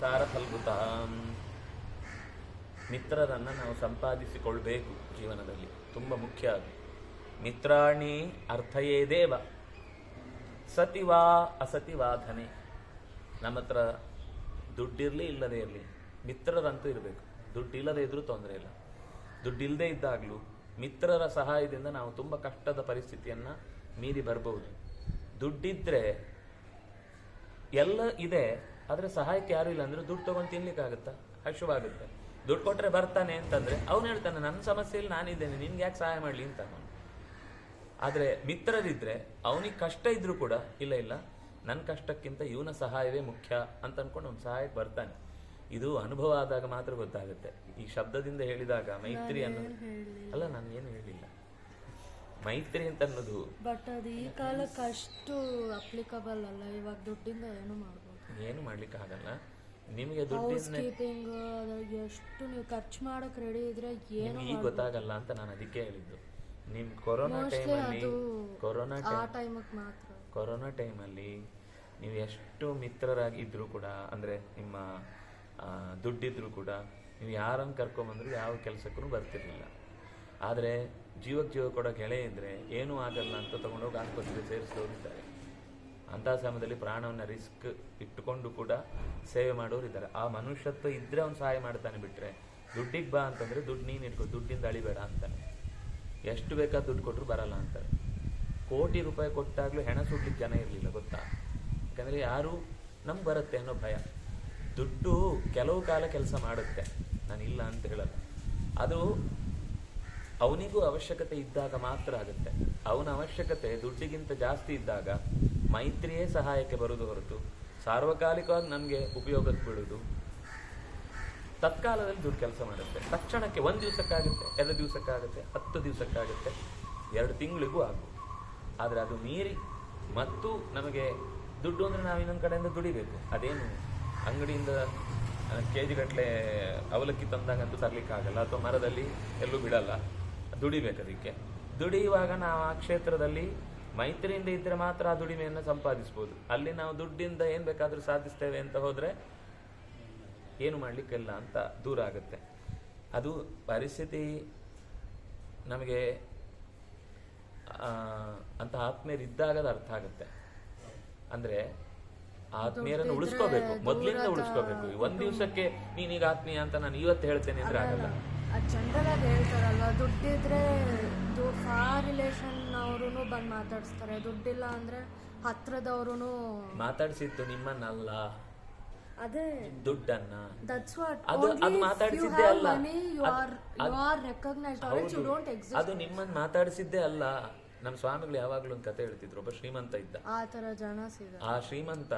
ಸಾರ ಫಲ್ಗುತ ಮಿತ್ರರನ್ನು ನಾವು ಸಂಪಾದಿಸಿಕೊಳ್ಬೇಕು ಜೀವನದಲ್ಲಿ. ತುಂಬ ಮುಖ್ಯ ಅದು. ಮಿತ್ರಾಣಿ ಅರ್ಥಯೇ ದೇವ. ಸತಿವಾ ಅಸತಿವಾ ಧನೆ. ನಮ್ಮ ಹತ್ರ ದುಡ್ಡಿರಲಿ ಇಲ್ಲದೇ ಇರಲಿ, ಮಿತ್ರರಂತೂ ಇರಬೇಕು. ದುಡ್ಡು ಇಲ್ಲದೇ ಇದ್ರೂ ತೊಂದರೆ ಇಲ್ಲ. ದುಡ್ಡಿಲ್ಲದೆ ಇದ್ದಾಗಲೂ ಮಿತ್ರರ ಸಹಾಯದಿಂದ ನಾವು ತುಂಬ ಕಷ್ಟದ ಪರಿಸ್ಥಿತಿಯನ್ನು ಮೀರಿ ಬರ್ಬೋದು. ದುಡ್ಡಿದ್ರೆ ಎಲ್ಲ ಇದೆ ಆದರೆ ಸಹಾಯಕ್ಕೆ ಯಾರು ಇಲ್ಲ ಅಂದ್ರೆ ದುಡ್ಡು ತಗೊಂಡು ತಿನ್ಲಿಕ್ಕಾಗುತ್ತಾ? ಹಶುವಾಗುತ್ತೆ. ದುಡ್ಡು ಕೊಟ್ಟರೆ ಬರ್ತಾನೆ ಅಂತಂದ್ರೆ ಅವನು ಹೇಳ್ತಾನೆ ನನ್ನ ಸಮಸ್ಯೆಯಲ್ಲಿ ನಾನಿದ್ದೇನೆ ನಿನ್ಗೆ ಯಾಕೆ ಸಹಾಯ ಮಾಡಲಿ? ಅಂತ ಅವನು. ಆದರೆ ಮಿತ್ರರಿದ್ರೆ ಅವನಿಗೆ ಕಷ್ಟ ಇದ್ರೂ ಕೂಡ ಇಲ್ಲ ಇಲ್ಲ ನನ್ನ ಕಷ್ಟಕ್ಕಿಂತ ಇವನ ಸಹಾಯವೇ ಮುಖ್ಯ ಅಂತ ಅನ್ಕೊಂಡು ಅವ್ನು ಸಹಾಯಕ್ಕೆ ಬರ್ತಾನೆ. ಇದು ಅನುಭವ ಆದಾಗ ಮಾತ್ರ ಗೊತ್ತಾಗುತ್ತೆ. ಈ ಶಬ್ದದಿಂದ ಹೇಳಿದಾಗ ಮೈತ್ರಿ ಅನ್ನೋದು ಅಲ್ಲ ನಾನು ಏನು ಹೇಳಿಲ್ಲ. ಮೈತ್ರಿ ಅಂತ ಅನ್ನೋದು ಬಟ್ ಅದು ಈ ಕಾಲಕ್ಕೆ ಅಷ್ಟು ಅಪ್ಲಿಕಬಲ್ ಅಲ್ಲ. ಇವಾಗ ದುಡ್ಡಿಂದ ಏನು ಮಾಡ್ಬೋದು. ಏನು ಮಾಡ್ಲಿಕ್ಕೆ ಆಗಲ್ಲ. ನಿಮಗೆ ದುಡ್ಡು ದುಡ್ಡಿನ ಕೀಪಿಂಗ್ ಎಷ್ಟು ನೀವು ಖರ್ಚು ಮಾಡಕ್ ರೆಡಿ ಇದ್ರೆ ಏನು ಈಗ ಗೊತ್ತಾಗಲ್ಲ ಅಂತ ನಾನು ಅದಕ್ಕೆ ಹೇಳಿದ್ದು. ನಿಮ್ ಕೊರೋನಾ ಟೈಮಲ್ಲಿ ಅದು ಕೊರೋನಾ ಟೈಮ್ ಮಾತ್ರ. ಕೊರೋನಾ ಟೈಮಲ್ಲಿ ನೀವು ಎಷ್ಟು ಮಿತ್ರರಾಗಿ ಇದ್ರೂ ಕೂಡ ಅಂದ್ರೆ ನಿಮ್ಮ ದುಡ್ಡಿದ್ರು ಕೂಡ ನೀವು ಯಾರನ್ನು ಕರ್ಕೊಂಬಂದ್ರು ಯಾವ ಕೆಲಸಕ್ಕೂ ಬರ್ತಿರ್ಲಿಲ್ಲ. ಆದರೆ ಜೀವಕ್ಕೆ ಜೀವ ಕೊಡೋ ಗೆಳೆ ಇದ್ರೆ ಏನೂ ಆಗಲ್ಲ ಅಂತ ತಗೊಂಡೋಗಿ ಆಸ್ಪತ್ರೆಗೆ ಸೇರಿಸಿದವರಿದ್ದಾರೆ ಅಂತಹ ಸಮಯದಲ್ಲಿ ಪ್ರಾಣವನ್ನು ರಿಸ್ಕ್ ಇಟ್ಟುಕೊಂಡು ಕೂಡ ಸೇವೆ ಮಾಡೋರು ಇದ್ದಾರೆ. ಆ ಮನುಷ್ಯತ್ವ ಇದ್ರೆ ಅವ್ನು ಸಹಾಯ ಮಾಡ್ತಾನೆ ಬಿಟ್ರೆ, ದುಡ್ಡಿಗೆ ಬಾ ಅಂತಂದ್ರೆ ದುಡ್ಡು ನೀನು ಇಟ್ಕೋ, ದುಡ್ಡಿಂದ ಅಳಿಬೇಡ ಅಂತಾನೆ. ಎಷ್ಟು ಬೇಕಾದ ದುಡ್ಡು ಕೊಟ್ಟರು ಬರಲ್ಲ ಅಂತಾರೆ. ಕೋಟಿ ರೂಪಾಯಿ ಕೊಟ್ಟಾಗ್ಲೂ ಹೆಣ ಸುಡ್ಲಿಕ್ಕೆ ಜನ ಇರಲಿಲ್ಲ, ಗೊತ್ತಾ? ಯಾಕಂದ್ರೆ ಯಾರು ನಮ್ಗೆ ಬರುತ್ತೆ ಅನ್ನೋ ಭಯ. ದುಡ್ಡು ಕೆಲವು ಕಾಲ ಕೆಲಸ ಮಾಡುತ್ತೆ. ನಾನು ಇಲ್ಲ ಅಂತ ಹೇಳಲ್ಲ. ಅದು ಅವನಿಗೂ ಅವಶ್ಯಕತೆ ಇದ್ದಾಗ ಮಾತ್ರ ಆಗುತ್ತೆ. ಅವನ ಅವಶ್ಯಕತೆ ದುಡ್ಡಿಗಿಂತ ಜಾಸ್ತಿ ಇದ್ದಾಗ ಮೈತ್ರಿಯೇ ಸಹಾಯಕ್ಕೆ ಬರುವುದು ಹೊರತು ಸಾರ್ವಕಾಲಿಕವಾಗಿ ನಮಗೆ ಉಪಯೋಗಕ್ಕೆ ಬೀಳುವುದು ತತ್ಕಾಲದಲ್ಲಿ ದುಡ್ಡು ಕೆಲಸ ಮಾಡುತ್ತೆ. ತಕ್ಷಣಕ್ಕೆ ಒಂದು ದಿವಸಕ್ಕಾಗುತ್ತೆ, ಎರಡು ದಿವಸಕ್ಕಾಗುತ್ತೆ, ಹತ್ತು ದಿವಸಕ್ಕಾಗುತ್ತೆ, ಎರಡು ತಿಂಗಳಿಗೂ ಆಗು ಆದರೆ ಅದು ಮೀರಿ ಮತ್ತು ನಮಗೆ ದುಡ್ಡು ಅಂದರೆ ನಾವು ಇನ್ನೊಂದು ಕಡೆಯಿಂದ ದುಡಿಬೇಕು. ಅದೇನು ಅಂಗಡಿಯಿಂದ ಕೆ ಜಿ ಗಟ್ಟಲೆ ಅವಲಕ್ಕಿ ತಂದಾಗಂತೂ ತರಲಿಕ್ಕಾಗಲ್ಲ, ಅಥವಾ ಮರದಲ್ಲಿ ಎಲ್ಲೂ ಬಿಡಲ್ಲ. ದುಡಿಬೇಕು ಅದಕ್ಕೆ. ದುಡಿಯುವಾಗ ನಾವು ಆ ಕ್ಷೇತ್ರದಲ್ಲಿ ಮೈತ್ರಿಯಿಂದ ಇದ್ರೆ ಮಾತ್ರ ಆ ದುಡಿಮೆಯನ್ನು ಸಂಪಾದಿಸ್ಬೋದು. ಅಲ್ಲಿ ನಾವು ದುಡ್ಡಿಂದ ಏನು ಬೇಕಾದರೂ ಸಾಧಿಸ್ತೇವೆ ಅಂತ ಹೋದ್ರೆ ಏನು ಮಾಡಲಿಕ್ಕಿಲ್ಲ ಅಂತ ದೂರ ಆಗುತ್ತೆ. ಅದು ಪರಿಸ್ಥಿತಿ ನಮಗೆ ಅಂತ ಅಂತ ಆತ್ಮೀಯರಿದ್ದಾಗ ಅದು ಅರ್ಥ ಆಗುತ್ತೆ. ಅಂದ್ರೆ ಆತ್ಮೀಯರನ್ನು ಉಳಿಸ್ಕೋಬೇಕು ಮೊದಲಿಂದ ಉಳಿಸ್ಕೋಬೇಕು. ಒಂದ್ ದಿವಸಕ್ಕೆ ನೀನೀಗ ಆತ್ಮೀಯ ಅಂತ ನಾನು ಇವತ್ತು ಹೇಳ್ತೇನೆ ಅಂದ್ರೆ ಆಗಲ್ಲ. ಜನರಲ್ ಹೇಳ್ತಾರಲ್ವ ದುಡ್ಡಿದ್ರೆ ಫಾರ್ ರಿಲೇಷನ್ ಅವರು ಬಂದು ಮಾತಾಡಿಸ್ತಾರೆ. ದುಡ್ಡಿಲ್ಲ ಅಂದ್ರೆ ಹತ್ರದವ್ರು ಮಾತಾಡಿಸಿದ್ದು ನಿಮ್ಮನ್ನಲ್ಲ. ಅದೇ. ದುಡ್ಡನ್ನ. ದಟ್ಸ್ ವಾಟ್ ಅದು ಅದು ಮಾತಾಡಿಸಿದ್ದೇ ಅಲ್ಲ. ಯು ಅದ್- are you are recognised are you don't exist ಅದು ನಿಮ್ಮನ್ನ ಮಾತಾಡಿಸಿದ್ದೇ ಅಲ್ಲ. ನಮ್ಮ ಸ್ವಾಮಿಗಳು ಯಾವಾಗ್ಲೂ ಒಂದು ಕತೆ ಹೇಳ್ತಿದ್ರು. ಒಬ್ಬ ಶ್ರೀಮಂತ ಇದ್ದ. ಆ ತರ ಜನ ಸಿಗ ಆ ಶ್ರೀಮಂತ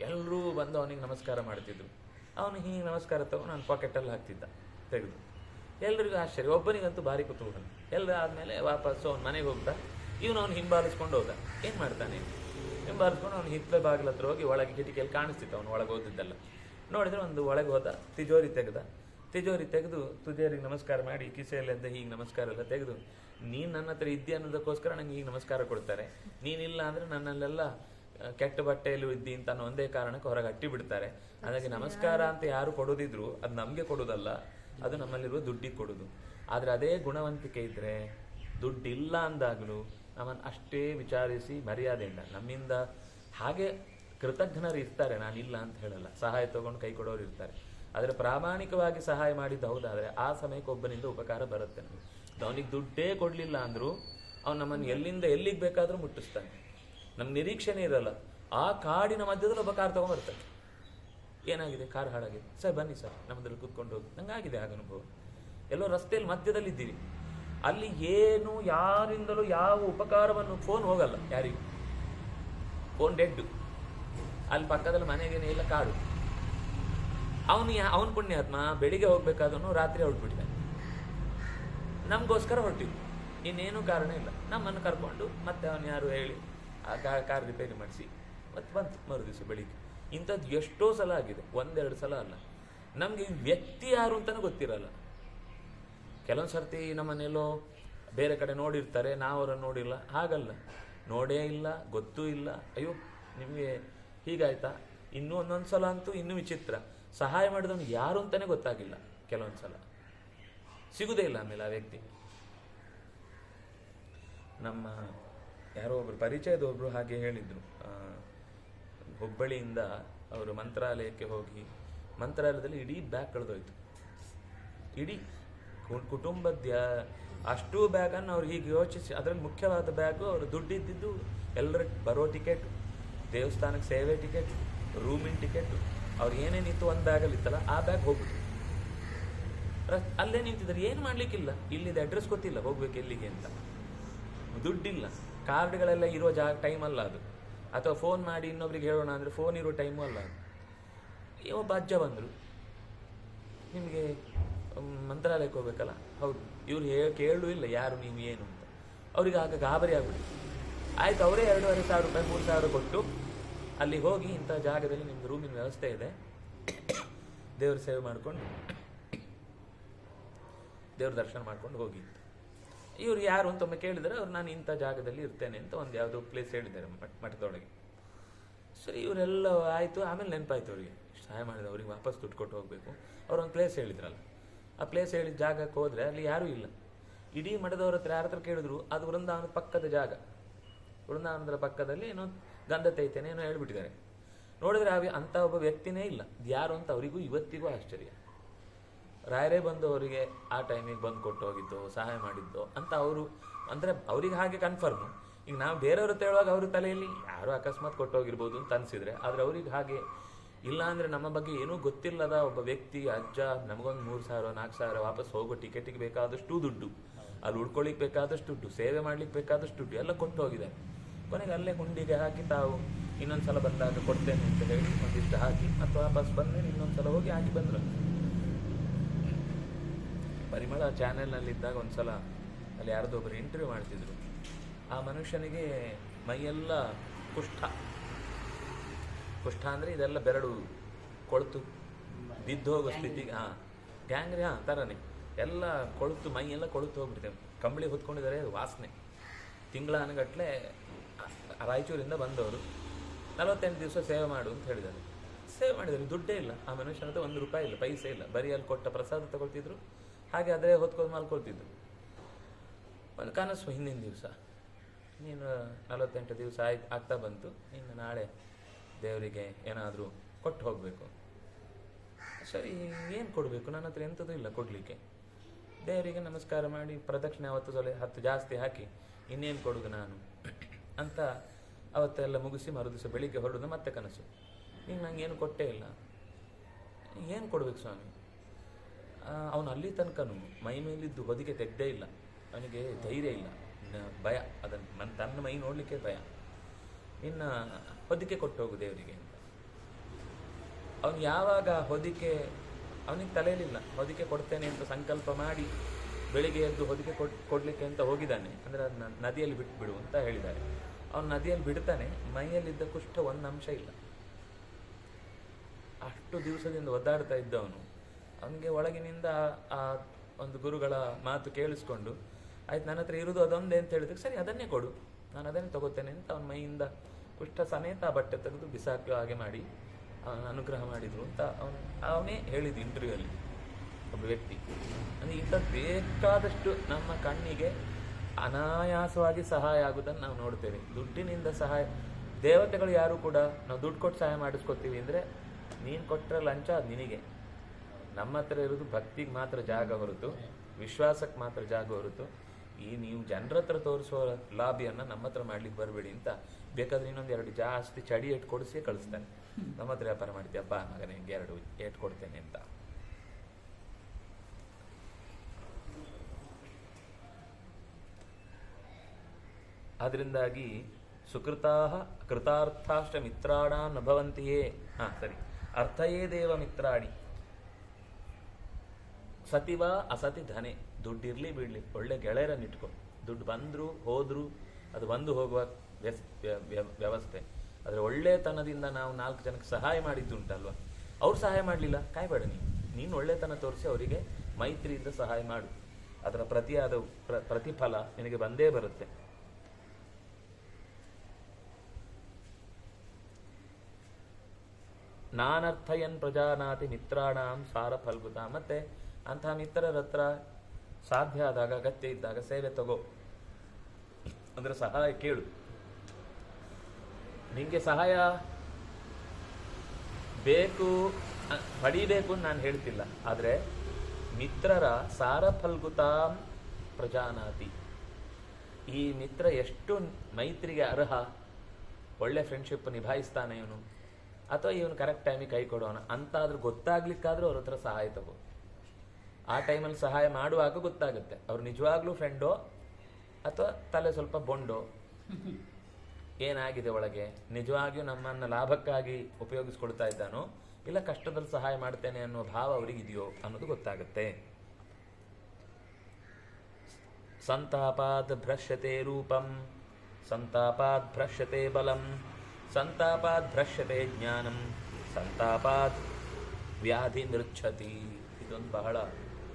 ಎಲ್ಲರೂ ಬಂದು ಅವನಿಗೆ ನಮಸ್ಕಾರ ಮಾಡ್ತಿದ್ರು. ಅವನು ಹೀಗೆ ನಮಸ್ಕಾರ ತಗೊಂಡು ನಾನು ಪಾಕೆಟಲ್ಲಿ ಹಾಕ್ತಿದ್ದ. ತೆಗೆದು. ಎಲ್ರಿಗೂ ಆಶ್ಚರ್ಯ. ಒಬ್ಬನಿಗಂತೂ ಭಾರಿ ಕುತೂಹಲ. ಎಲ್ಲ ಆದಮೇಲೆ ವಾಪಸ್ಸು ಅವ್ನ ಮನೆಗೆ ಹೋಗ್ತಾ ಇವನು ಅವನು ಹಿಂಬಾಲಿಸ್ಕೊಂಡು ಹೋದ. ಏನು ಮಾಡ್ತಾನೆ? ಹಿಂಬಾಲಿಸ್ಕೊಂಡು ಅವನು ಹಿತ್ತಲೆ ಬಾಗಿಲ ಹತ್ರ ಹೋಗಿ ಒಳಗೆ ಕಿಟಕಿಯಲ್ಲಿ ಕಾಣಿಸ್ತಿತ್ತು ಅವನು, ಒಳಗೆ ಹೋದಿದ್ದೆಲ್ಲ. ನೋಡಿದ್ರೆ ಒಂದು ಒಳಗೆ ಹೋದ, ತಿಜೋರಿ ತೆಗೆದ. ತಿಜೋರಿ ತೆಗೆದು ತುಜೇರಿಗೆ ನಮಸ್ಕಾರ ಮಾಡಿ, ಕಿಸೆಯಲ್ಲಿದ್ದ ಹೀಗೆ ನಮಸ್ಕಾರ ಎಲ್ಲ ತೆಗೆದು, ನೀನು ನನ್ನ ಹತ್ರ ಇದ್ದೆ ಅನ್ನೋದಕ್ಕೋಸ್ಕರ ನಂಗೆ ಹೀಗೆ ನಮಸ್ಕಾರ ಕೊಡ್ತಾರೆ. ನೀನಿಲ್ಲ ಅಂದ್ರೆ ನನ್ನಲ್ಲೆಲ್ಲ ಕೆಟ್ಟ ಬಟ್ಟೆಯಲ್ಲೂ ಇದ್ದಿ ಅಂತ ಒಂದೇ ಕಾರಣಕ್ಕೆ ಹೊರಗೆ ಅಟ್ಟಿ ಬಿಡ್ತಾರೆ. ಹಾಗಾಗಿ ನಮಸ್ಕಾರ ಅಂತ ಯಾರು ಕೊಡೋದಿದ್ರು, ಅದು ನಮಗೆ ಕೊಡೋದಲ್ಲ, ಅದು ನಮ್ಮಲ್ಲಿರುವ ದುಡ್ಡಿಗೆ ಕೊಡೋದು. ಆದರೆ ಅದೇ ಗುಣವಂತಿಕೆ ಇದ್ದರೆ ದುಡ್ಡಿಲ್ಲ ಅಂದಾಗಲೂ ನಮ್ಮನ್ನು ಅಷ್ಟೇ ವಿಚಾರಿಸಿ ಮರ್ಯಾದೆಯಿಂದ, ನಮ್ಮಿಂದ ಹಾಗೆ ಕೃತಜ್ಞರು ಇರ್ತಾರೆ, ನಾನಿಲ್ಲ ಅಂತ ಹೇಳಲ್ಲ. ಸಹಾಯ ತಗೊಂಡು ಕೈ ಕೊಡೋರು ಇರ್ತಾರೆ. ಆದರೆ ಪ್ರಾಮಾಣಿಕವಾಗಿ ಸಹಾಯ ಮಾಡಿದ್ದು ಹೌದಾದರೆ ಆ ಸಮಯಕ್ಕೆ ಒಬ್ಬನಿಂದ ಉಪಕಾರ ಬರುತ್ತೆ ನಮಗೆ. ಅವನಿಗೆ ದುಡ್ಡೇ ಕೊಡಲಿಲ್ಲ ಅಂದರೂ ಅವನು ನಮ್ಮನ್ನು ಎಲ್ಲಿಂದ ಎಲ್ಲಿಗೆ ಬೇಕಾದರೂ ಮುಟ್ಟಿಸ್ತಾನೆ. ನಮ್ಮ ನಿರೀಕ್ಷೆನೇ ಇರಲ್ಲ. ಆ ಕಾಡಿನ ಮಧ್ಯದಲ್ಲಿ ಒಬ್ಬ ಕಾರ್ ತೊಗೊಂಬರ್ತಾನೆ ಏನಾಗಿದೆ? ಕಾರ್ ಹಾಳಾಗಿದೆ. ಸರ್, ಬನ್ನಿ ಸರ್, ನಮ್ಮದ್ರಲ್ಲಿ ಕೂತ್ಕೊಂಡು ಹೋಗಿ. ನಂಗಾಗಿದೆ ಆಗ ಅನುಭವ. ಎಲ್ಲೋ ರಸ್ತೆಯಲ್ಲಿ ಮಧ್ಯದಲ್ಲಿ ಇದ್ದೀವಿ ಅಲ್ಲಿ ಏನು ಯಾರಿಂದಲೂ ಯಾವ ಉಪಕಾರವನ್ನು ಫೋನ್ ಹೋಗಲ್ಲ ಯಾರಿಗೂ. ಫೋನ್ ಡೆಡ್ ಅಲ್ಲಿ ಪಕ್ಕದಲ್ಲಿ ಮನೆಗೇನೆ ಇಲ್ಲ ಕಾಡು. ಅವನು ಅವನ ಪುಣ್ಯಾತ್ಮ ಬೆಳಿಗ್ಗೆ ಹೋಗ್ಬೇಕಾದನು ರಾತ್ರಿ ಹೊರಟ್ಬಿಟ್ಟಿದ್ದಾನೆ ನಮಗೋಸ್ಕರ ಹೊರಟಿವಿ. ಇನ್ನೇನು ಕಾರಣ ಇಲ್ಲ. ನಮ್ಮನ್ನು ಕರ್ಕೊಂಡು ಮತ್ತೆ ಅವನು ಯಾರು ಹೇಳಿ ಆ ಕಾರ್ ರಿಪೇರಿ ಮಾಡಿಸಿ ಮತ್ತೆ ಬಂತು ಮರು ದಿವಸ ಬೆಳಿಗ್ಗೆ. ಇಂಥದ್ದು ಎಷ್ಟೋ ಸಲ ಆಗಿದೆ. ಒಂದೆರಡು ಸಲ ಅಲ್ಲ. ನಮಗೆ ವ್ಯಕ್ತಿ ಯಾರು ಅಂತಲೂ ಗೊತ್ತಿರಲ್ಲ. ಕೆಲವೊಂದು ಸರ್ತಿ ನಮ್ಮ ಮನೆಯಲ್ಲೋ ಬೇರೆ ಕಡೆ ನೋಡಿರ್ತಾರೆ, ನಾವು ಅವರನ್ನು ನೋಡಿಲ್ಲ. ಹಾಗಲ್ಲ. ನೋಡೇ ಇಲ್ಲ, ಗೊತ್ತೂ ಇಲ್ಲ. ಅಯ್ಯೋ, ನಿಮಗೆ ಹೀಗಾಯ್ತಾ? ಇನ್ನೂ ಒಂದೊಂದು ಸಲ ಅಂತೂ ಇನ್ನೂ ವಿಚಿತ್ರ. ಸಹಾಯ ಮಾಡಿದವನು ಯಾರು ಅಂತಲೇ ಗೊತ್ತಾಗಿಲ್ಲ ಕೆಲವೊಂದು ಸಲ. ಸಿಗುದೇ ಇಲ್ಲ ಆಮೇಲೆ ಆ ವ್ಯಕ್ತಿ. ನಮ್ಮ ಯಾರೋ ಒಬ್ರು ಪರಿಚಯದೊಬ್ರು ಹಾಗೆ ಹೇಳಿದ್ರು. ಹುಬ್ಬಳ್ಳಿಯಿಂದ ಅವರು ಮಂತ್ರಾಲಯಕ್ಕೆ ಹೋಗಿ, ಮಂತ್ರಾಲಯದಲ್ಲಿ ಇಡೀ ಬ್ಯಾಗ್ ಕಳೆದೋಯ್ತು. ಇಡೀ ಕುಟುಂಬದ ಅಷ್ಟು ಬ್ಯಾಗನ್ನು ಅವ್ರು ಹೀಗೆ ಯೋಚಿಸಿ, ಅದರಲ್ಲಿ ಮುಖ್ಯವಾದ ಬ್ಯಾಗು ಅವರು ದುಡ್ಡಿದ್ದಿದ್ದು ಎಲ್ಲರ ಬರೋ ಟಿಕೆಟ್ ದೇವಸ್ಥಾನಕ್ಕೆ ಸೇವೆ ಟಿಕೆಟ್ ರೂಮಿನ ಟಿಕೆಟ್ ಅವ್ರು ಏನೇನಿತ್ತು ಒಂದು ಬ್ಯಾಗಲ್ಲಿ ಇತ್ತಲ್ಲ, ಆ ಬ್ಯಾಗ್ ಹೋಗ್ಬಿಟ್ಟು ಅಲ್ಲೇ ನಿಂತಿದ್ದಾರೆ, ಏನು ಮಾಡಲಿಕ್ಕಿಲ್ಲ. ಇಲ್ಲಿದ್ದ ಅಡ್ರೆಸ್ ಗೊತ್ತಿಲ್ಲ, ಹೋಗ್ಬೇಕು ಎಲ್ಲಿಗೆ ಅಂತ. ದುಡ್ಡಿಲ್ಲ. ಕಾರ್ಡ್ಗಳೆಲ್ಲ ಇರೋ ಜಾಗ ಟೈಮ್ ಅಲ್ಲ ಅದು. ಅಥವಾ ಫೋನ್ ಮಾಡಿ ಇನ್ನೊಬ್ರಿಗೆ ಹೇಳೋಣ ಅಂದರೆ ಫೋನ್ ಇರೋ ಟೈಮು ಅಲ್ಲ ಅದು. ಒಬ್ಬ ಅಜ್ಜ ಬಂದರು. ನಿಮಗೆ ಮಂತ್ರಾಲಯಕ್ಕೆ ಹೋಗ್ಬೇಕಲ್ಲ? ಹೌದು. ಇವ್ರು ಹೇಳಿ ಕೇಳು ಇಲ್ಲ ಯಾರು, ನೀವು ಏನು ಅಂತ. ಅವ್ರಿಗೆ ಆಗ ಗಾಬರಿ ಆಗ್ಬಿಟ್ಟು ಆಯ್ತು, ಅವರೇ ಎರಡೂವರೆ ಸಾವಿರ ರೂಪಾಯಿ, ಮೂರು ಸಾವಿರ ಕೊಟ್ಟು ಅಲ್ಲಿ ಹೋಗಿ ಇಂಥ ಜಾಗದಲ್ಲಿ ನಿಮ್ಗೆ ರೂಮಿನ ವ್ಯವಸ್ಥೆ ಇದೆ. ದೇವ್ರ ಸೇವೆ ಮಾಡಿಕೊಂಡು, ದೇವ್ರ ದರ್ಶನ ಮಾಡ್ಕೊಂಡು ಹೋಗಿ ಅಂತ. ಇವ್ರು ಯಾರು ಅಂತ ಒಮ್ಮೆ ಕೇಳಿದರೆ ಅವ್ರು, ನಾನು ಇಂಥ ಜಾಗದಲ್ಲಿ ಇರ್ತೇನೆ ಅಂತ ಒಂದು ಯಾವುದೋ ಪ್ಲೇಸ್ ಹೇಳಿದ್ದಾರೆ ಮಠ- ಮಠದೊಳಗೆ. ಸರಿ, ಇವರೆಲ್ಲ ಆಯಿತು, ಆಮೇಲೆ ನೆನಪಾಯ್ತು ಅವರಿಗೆ. ಸಹಾಯ ಮಾಡಿದ, ಅವ್ರಿಗೆ ವಾಪಸ್ ದುಡ್ಡು ಕೊಟ್ಟು ಹೋಗಬೇಕು. ಅವ್ರು ಒಂದು ಪ್ಲೇಸ್ ಹೇಳಿದ್ರಲ್ಲ. ಆ ಪ್ಲೇಸ್ ಹೇಳಿದ ಜಾಗಕ್ಕೆ ಹೋದರೆ ಅಲ್ಲಿ ಯಾರೂ ಇಲ್ಲ. ಇಡೀ ಮಠದವ್ರ ಹತ್ರ ಯಾರ ಹತ್ರ ಕೇಳಿದ್ರು, ಅದು ವೃಂದಾವನದ ಪಕ್ಕದ ಜಾಗ. ವೃಂದಾವನದ ಪಕ್ಕದಲ್ಲಿ ಏನೋ ಗಂಧ ತೈತೇನೆ ಏನೋ ಹೇಳ್ಬಿಟ್ಟಿದ್ದಾರೆ. ನೋಡಿದ್ರೆ ವ್ಯ- ಅಂಥ ಒಬ್ಬ ವ್ಯಕ್ತಿನೇ ಇಲ್ಲ. ಯಾರು ಅಂತ ಅವರಿಗೂ ಇವತ್ತಿಗೂ ಆಶ್ಚರ್ಯ. ರಾಯರೇ ಬಂದು ಅವರಿಗೆ ಆ ಟೈಮಿಗೆ ಬಂದು ಕೊಟ್ಟು ಹೋಗಿದ್ದು, ಸಹಾಯ ಮಾಡಿದ್ದು ಅಂತ ಅವರು, ಅಂದರೆ ಅವ್ರಿಗೆ ಹಾಗೆ ಕನ್ಫರ್ಮ್ ಈಗ ನಾವು ಬೇರೆಯವ್ರ ಹೇಳುವಾಗ ಅವ್ರ ತಲೆಯಲ್ಲಿ ಯಾರು ಅಕಸ್ಮಾತ್ ಕೊಟ್ಟೋಗಿರ್ಬೋದು ಅಂತ ಅನಿಸಿದರೆ, ಆದರೆ ಅವ್ರಿಗೆ ಹಾಗೆ ಇಲ್ಲ ಅಂದ್ರೆ ನಮ್ಮ ಬಗ್ಗೆ ಏನೂ ಗೊತ್ತಿಲ್ಲದ ಒಬ್ಬ ವ್ಯಕ್ತಿ, ಅಜ್ಜ, ನಮಗೊಂದು ಮೂರು ಸಾವಿರ, ನಾಲ್ಕು ಸಾವಿರ ವಾಪಸ್ ಹೋಗೋ ಟಿಕೆಟಿಗೆ ಬೇಕಾದಷ್ಟು ದುಡ್ಡು. ಅಲ್ಲಿ ಉಳ್ಕೊಳ್ಳಿಕ್ಕೆ ಬೇಕಾದಷ್ಟು ದುಡ್ಡು, ಸೇವೆ ಮಾಡ್ಲಿಕ್ಕೆ ಬೇಕಾದಷ್ಟು ದುಡ್ಡು, ಎಲ್ಲ ಕೊಟ್ಟು ಹೋಗಿದ್ದಾರೆ ಕೊನೆಗೆ ಅಲ್ಲೇ ಹುಂಡಿಗೆ ಹಾಕಿ ತಾವು ಇನ್ನೊಂದ್ಸಲ ಬಂದಾಗ ಕೊಡ್ತೇನೆ ಅಂತ ಹೇಳಿ ಒಂದಿಷ್ಟು ಹಾಕಿ ಮತ್ತೆ ವಾಪಸ್ ಇನ್ನೊಂದು ಇನ್ನೊಂದ್ಸಲ ಹೋಗಿ ಹಾಕಿ ಬಂದ್ರು. ಪರಿಮಳ ಚಾನೆಲ್ನಲ್ಲಿದ್ದಾಗ ಒಂದ್ಸಲ ಅಲ್ಲಿ ಯಾರದೋ ಒಬ್ಬರು ಇಂಟರ್ವ್ಯೂ ಮಾಡ್ತಿದ್ರು. ಆ ಮನುಷ್ಯನಿಗೆ ಮೈಯೆಲ್ಲ ಕುಷ್ಠ. ಕುಷ್ಠ ಅಂದರೆ ಇದೆಲ್ಲ ಬೆರಡು ಕೊಳ್ತು ಬಿದ್ದು ಹೋಗೋ ಸ್ಥಿತಿಗೆ ಹಾಂ. ಗ್ಯಾಂಗ್ರಿ ಹಾಂ ಥರನೇ ಎಲ್ಲ ಕೊಳತು ಮೈ ಎಲ್ಲ ಕೊಳತು ಹೋಗ್ಬಿಡ್ತೇವೆ ಕಂಬಳಿ ಹೊತ್ಕೊಂಡಿದ್ದಾರೆ ಅದು ವಾಸನೆ. ತಿಂಗಳ ಅನಗಟ್ಲೆ ರಾಯಚೂರಿಂದ ಬಂದವರು ನಲವತ್ತೆಂಟು ದಿವಸ ಸೇವೆ ಮಾಡು ಅಂತ ಹೇಳಿದ್ದಾರೆ. ಸೇವೆ ಮಾಡಿದ್ದಾರೆ ದುಡ್ಡೇ ಇಲ್ಲ. ಆ ಮನುಷ್ಯನ ಹತ್ರ ಒಂದು ರೂಪಾಯಿ ಇಲ್ಲ ಪೈಸೆ ಇಲ್ಲ. ಬರೀ ಅಲ್ಲಿ ಕೊಟ್ಟ ಪ್ರಸಾದ ತಗೊಳ್ತಿದ್ರು ಹಾಗೆ ಅದೇ ಹೊತ್ಕೊಂಡು ಮಾಲ್ಕೊಳ್ತಿದ್ರು. ಒಂದು ಕನಸು ಹಿಂದಿನ ದಿವಸ. ನೀನು ನಲವತ್ತೆಂಟು ದಿವಸ ಆಯ್ತು ಆಗ್ತಾ ಬಂತು ಇನ್ನು ನಾಳೆ ದೇವರಿಗೆ ಏನಾದರೂ ಕೊಟ್ಟು ಹೋಗಬೇಕು. ಸರಿ, ಏನು ಕೊಡಬೇಕು? ನನ್ನ ಹತ್ರ ಎಂಥದ್ದು ಇಲ್ಲ ಕೊಡಲಿಕ್ಕೆ. ದೇವರಿಗೆ ನಮಸ್ಕಾರ ಮಾಡಿ, ಪ್ರದಕ್ಷಿಣೆ ಅವತ್ತು ಸೊಲೆ ಹತ್ತು ಜಾಸ್ತಿ ಹಾಕಿ, ಇನ್ನೇನು ಕೊಡುದು ನಾನು? ಅಂತ ಅವತ್ತೆಲ್ಲ ಮುಗಿಸಿ ಮರುದಿವಸ ಬೆಳಿಗ್ಗೆ ಹೊರಡೋದು ಮತ್ತೆ ಕನಸು. ಈಗ ನಂಗೆ ಏನು ಕೊಟ್ಟೇ ಇಲ್ಲ. ಏನು ಕೊಡಬೇಕು ಸ್ವಾಮಿ? ಅವನು ಅಲ್ಲಿ ತನಕನು ಮೈ ಮೇಲಿದ್ದು ಹೊದಿಕೆ ತೆಗ್ದೇ ಇಲ್ಲ. ಅವನಿಗೆ ಧೈರ್ಯ ಇಲ್ಲ. ಭಯ, ಅದನ್ನು ನನ್ನ ತನ್ನ ಮೈ ನೋಡಲಿಕ್ಕೆ ಭಯ. ಇನ್ನು ಹೊದಿಕೆ ಕೊಟ್ಟು ಹೋಗು ದೇವರಿಗೆ ಅಂತ. ಅವನು ಯಾವಾಗ ಹೊದಿಕೆ, ಅವನಿಗೆ ತಲೆಯಲಿಲ್ಲ ಹೊದಿಕೆ ಕೊಡ್ತೇನೆ ಅಂತ ಸಂಕಲ್ಪ ಮಾಡಿ ಬೆಳಿಗ್ಗೆ ಎದ್ದು ಹೊದಿಕೆ ಕೊಡ್, ಕೊಡಲಿಕ್ಕೆ ಅಂತ ಹೋಗಿದ್ದಾನೆ. ಅಂದರೆ ಅದನ್ನ ನದಿಯಲ್ಲಿ ಬಿಟ್ಬಿಡು ಅಂತ ಹೇಳಿದ್ದಾರೆ. ಅವನು ನದಿಯಲ್ಲಿ ಬಿಡ್ತಾನೆ, ಮೈಯಲ್ಲಿದ್ದ ಕುಷ್ಠ ಒಂದು ಅಂಶ ಇಲ್ಲ. ಅಷ್ಟು ದಿವಸದಿಂದ ಒದ್ದಾಡ್ತಾ ಇದ್ದವನು. ಅವನಿಗೆ ಒಳಗಿನಿಂದ ಆ ಒಂದು ಗುರುಗಳ ಮಾತು ಕೇಳಿಸ್ಕೊಂಡು, ಆಯ್ತು ನನ್ನ ಹತ್ರ ಇರುವುದು ಅದೊಂದೇ ಅಂತ ಹೇಳಿದ್ರೆ ಸರಿ, ಅದನ್ನೇ ಕೊಡು. ನಾನು ಅದನ್ನೇ ತಗೋತೇನೆ ಅಂತ ಅವನ ಮೈಯಿಂದ ಕುಷ್ಠ ಸಮೇತ ಬಟ್ಟೆ ತೆಗೆದು ಬಿಸಾಕಿ ಹಾಗೆ ಮಾಡಿ ಅವನ ಅನುಗ್ರಹ ಮಾಡಿದ್ರು ಅಂತ ಅವನು, ಅವನೇ ಹೇಳಿದ ಇಂಟರ್ವ್ಯೂ ಅಲ್ಲಿ ಒಬ್ಬ ವ್ಯಕ್ತಿ. ಅಂದರೆ ಇಂಥ ಬೇಕಾದಷ್ಟು ನಮ್ಮ ಕಣ್ಣಿಗೆ ಅನಾಯಾಸವಾಗಿ ಸಹಾಯ ಆಗುವುದನ್ನು ನಾವು ನೋಡ್ತೇವೆ. ದುಡ್ಡಿನಿಂದ ಸಹಾಯ, ದೇವತೆಗಳು ಯಾರು ಕೂಡ ನಾವು ದುಡ್ಡು ಕೊಟ್ಟು ಸಹಾಯ ಮಾಡಿಸ್ಕೊತೀವಿ ಅಂದರೆ ನೀನು ಕೊಟ್ಟರೆ ಲಂಚ ಅದು ನಿನಗೆ. ನಮ್ಮ ಹತ್ರ ಇರೋದು ಭಕ್ತಿಗೆ ಮಾತ್ರ ಜಾಗ ಹೊರತು ವಿಶ್ವಾಸಕ್ಕೆ ಮಾತ್ರ ಜಾಗ ಹೊರತು. ಈ ನೀವು ಜನರ ಹತ್ರ ತೋರಿಸುವ ಲಾಬಿಯನ್ನು ನಮ್ಮ ಹತ್ರ ಮಾಡ್ಲಿಕ್ಕೆ ಬರಬೇಡಿ ಅಂತ. ಬೇಕಾದ್ರೆ ಇನ್ನೊಂದು ಎರಡು ಜಾಸ್ತಿ ಚಡಿ ಏಟ್ ಕೊಡಿಸಿ ಕಳಿಸ್ತಾನೆ. ನಮ್ಮ ಹತ್ರ ವ್ಯಾಪಾರ ಮಾಡ್ತೀಯಪ್ಪ ಮಗನೇ, ನಿಂಗೆ ಎರಡು ಏಟ್ ಕೊಡ್ತೇನೆ ಅಂತ. ಅದರಿಂದಾಗಿ ಸುಕೃತಾ ಕೃತಾರ್ಥಾಷ್ಟ ಮಿತ್ರಾಣ ನಭವಂತೆಯೇ ಭವಂತಿಯೇ. ಹಾ, ಸರಿ. ಅರ್ಥಯೇ ದೇವ ಮಿತ್ರಾಣಿ. ಸತಿವಾ ಅಸತಿ ಧನೆ. ದುಡ್ಡು ಇರಲಿ ಬಿಡ್ಲಿ ಒಳ್ಳೆ ಗೆಳೆಯರನ್ನು ಇಟ್ಕೊ. ದುಡ್ಡು ಬಂದರೂ, ಹೋದರೂ, ಅದು ಬಂದು ಹೋಗುವ ವ್ಯವಸ್ಥೆ. ಆದರೆ ಒಳ್ಳೆತನದಿಂದ ನಾವು ನಾಲ್ಕು ಜನಕ್ಕೆ ಸಹಾಯ ಮಾಡಿದ್ದುಂಟಲ್ವಾ? ಅವ್ರು ಸಹಾಯ ಮಾಡಲಿಲ್ಲ, ಕಾಯ್ಬೇಡ ನೀನು. ನೀನು ಒಳ್ಳೆತನ ತೋರಿಸಿ ಅವರಿಗೆ ಮೈತ್ರಿಯಿಂದ ಸಹಾಯ ಮಾಡು. ಅದರ ಪ್ರತಿಯಾದ ಪ್ರ, ಪ್ರತಿಫಲ ನಿನಗೆ ಬಂದೇ ಬರುತ್ತೆ. ನಾನರ್ಥಯನ್ ಪ್ರಜಾನಾತಿ ಮಿತ್ರಾಣಾಂ ಸಾರ ಫಲ್ಗುತ ಮತ್ತೆ ಅಂತಹ ಮಿತ್ರರ ಹತ್ರ ಸಾಧ್ಯ ಆದಾಗ, ಅಗತ್ಯ ಇದ್ದಾಗ ಸೇವೆ ತಗೋ. ಅಂದ್ರೆ ಸಹಾಯ ಕೇಳು. ನಿಮಗೆ ಸಹಾಯ ಬೇಕು ಪಡಿಬೇಕು ನಾನು ಹೇಳ್ತಿಲ್ಲ. ಆದರೆ ಮಿತ್ರರ ಸಾರ ಫಲ್ಗುತಾಂ ಪ್ರಜಾನಾತಿ. ಈ ಮಿತ್ರ ಎಷ್ಟು ಮೈತ್ರಿಗೆ ಅರ್ಹ, ಒಳ್ಳೆ ಫ್ರೆಂಡ್ಶಿಪ್ ನಿಭಾಯಿಸ್ತಾನೆ ಇವನು, ಅಥವಾ ಇವನು ಕರೆಕ್ಟ್ ಟೈಮಿಗೆ ಕೈ ಕೊಡೋಣ, ಅಂತಾದ್ರೂ ಗೊತ್ತಾಗ್ಲಿಕ್ಕಾದ್ರೂ ಅವ್ರ ಹತ್ರ ಸಹಾಯ ತಗೋ. ಆ ಟೈಮಲ್ಲಿ ಸಹಾಯ ಮಾಡುವಾಗ ಗೊತ್ತಾಗುತ್ತೆ. ಅವ್ರು ನಿಜವಾಗ್ಲೂ ಫ್ರೆಂಡೋ ಅಥವಾ ತಲೆ ಸ್ವಲ್ಪ ಬೊಂಡೋ? ಏನಾಗಿದೆ ಒಳಗೆ? ನಿಜವಾಗಿಯೂ ನಮ್ಮನ್ನ ಲಾಭಕ್ಕಾಗಿ ಉಪಯೋಗಿಸ್ಕೊಳ್ತಾ ಇದ್ದಾನೋ? ಇಲ್ಲ ಕಷ್ಟದಲ್ಲಿ ಸಹಾಯ ಮಾಡ್ತೇನೆ ಅನ್ನೋ ಭಾವ ಅವರಿಗಿದೆಯೋ ಅನ್ನೋದು ಗೊತ್ತಾಗುತ್ತೆ. ಸಂತಾಪಾದ್ ಭ್ರಶ್ಯತೆ ರೂಪಂ ಸಂತಾಪಾದ್ ಭ್ರಶ್ಯತೆ ಬಲಂ ಸಂತಾಪಾದ ಭ್ರಶ್ಯತೆ ಜ್ಞಾನಂ, ಸಂತಾಪಾತ್ ವ್ಯಾಧಿ ನೃಚ್ಛತಿ ಇದೊಂದು ಬಹಳ